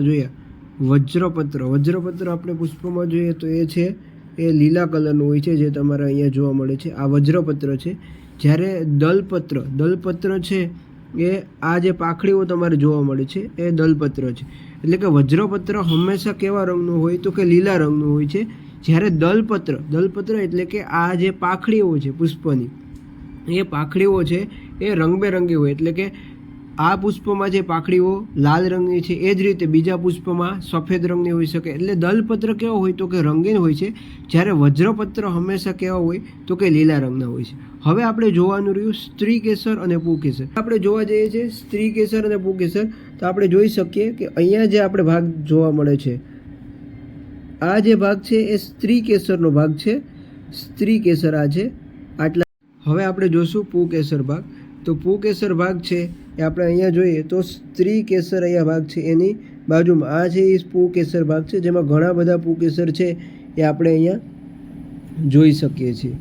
જોઈએ. વજ્રપત્ર. વજ્રપત્ર આપણે પુષ્પમાં જોઈએ તો એ છે, એ લીલા કલરનું હોય છે જે તમારે અહીંયા જોવા મળે છે. આ વજ્રપત્ર છે. જ્યારે દલપત્ર દલપત્ર છે એ આ જે પાખડીઓ તમારે જોવા મળે છે, એ દલપત્ર છે. એટલે કે વજ્રપત્ર હંમેશા કેવા રંગનું હોય તો કે લીલા રંગનું હોય છે. જ્યારે દલપત્ર દલપત્ર એટલે કે આ જે પાખડીઓ છે પુષ્પની, એ પાખડીઓ છે એ રંગબેરંગી હોય. એટલે કે આ પુષ્પમાં જે પાખડીઓ લાલ રંગની છે, એ જ રીતે બીજા પુષ્પમાં સફેદ રંગની હોઈ શકે. એટલે દલપત્ર કેવો હોય તો કે રંગીન હોય છે, જ્યારે વજ્રપત્ર હંમેશા કેવા હોય તો કે લીલા રંગના હોય છે. હવે આપણે જોવાનું રહ્યું સ્ત્રી કેસર અને પૂકેસર આપણે જોવા જઈએ છીએ સ્ત્રી કેસર અને પૂકેસર તો આપણે જોઈ શકીએ કે અહીંયા જે આપણે ભાગ જોવા મળે છે, આ જે ભાગ છે એ સ્ત્રી કેસરનો ભાગ છે. સ્ત્રી કેસર આ છે. આટલા. હવે આપણે જોશું પૂકેસર ભાગ. તો પૂકેસર ભાગ છે એ આપણે અહીંયા જોઈએ તો સ્ત્રી કેસર અહીંયા ભાગ છે. એની બાજુમાં આ છે એ પુ કેસર ભાગ છે. જેમાં ઘણા બધા પુકેસર છે એ આપણે અહીંયા જોઈ શકીએ છીએ.